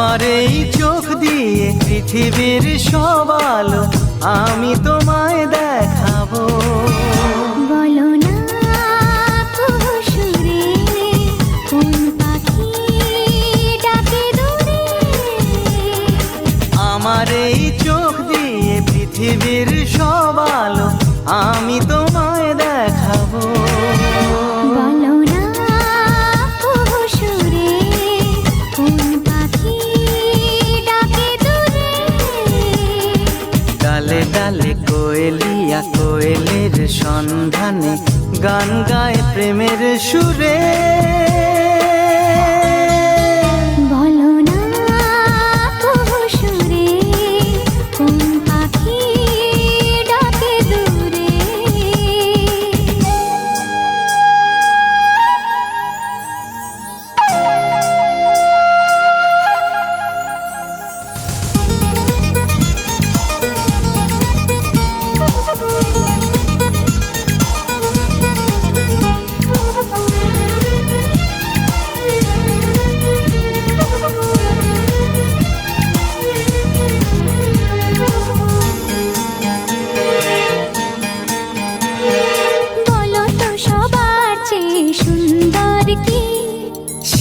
আমার এই চোখ দিয়ে পৃথিবীর সব আলো আমি তোমায় দেখাবো। আমার এই চোখ দিয়ে পৃথিবীর সব আলো আমি তো ডালে ডালে কোয়েলিয়া কোয়েলের সন্ধানে গান গায় প্রেমের সুরে।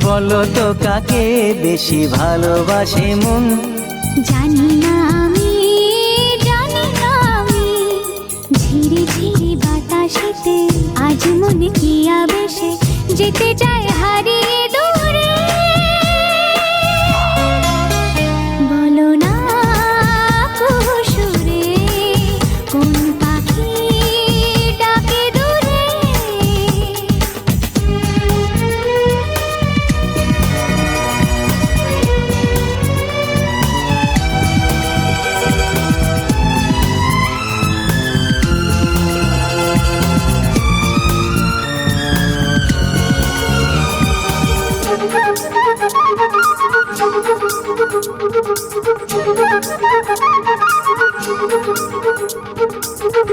বলো তো কাকে বেশি ভালোবাসে মন? জানি না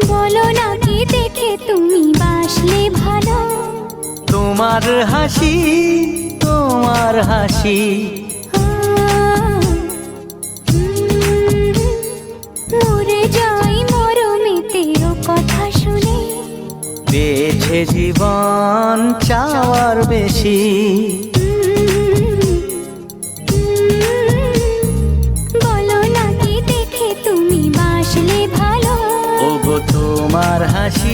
বলো না কি দেখে তুমি বাসলে ভালো? তোমার হাসি তোমার হাসি। মরে যাই মরমেতে কথা শুনে। পেয়েছে জীবন চাওয়ার বেশি।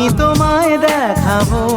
আমি তোমায় দেখাবো।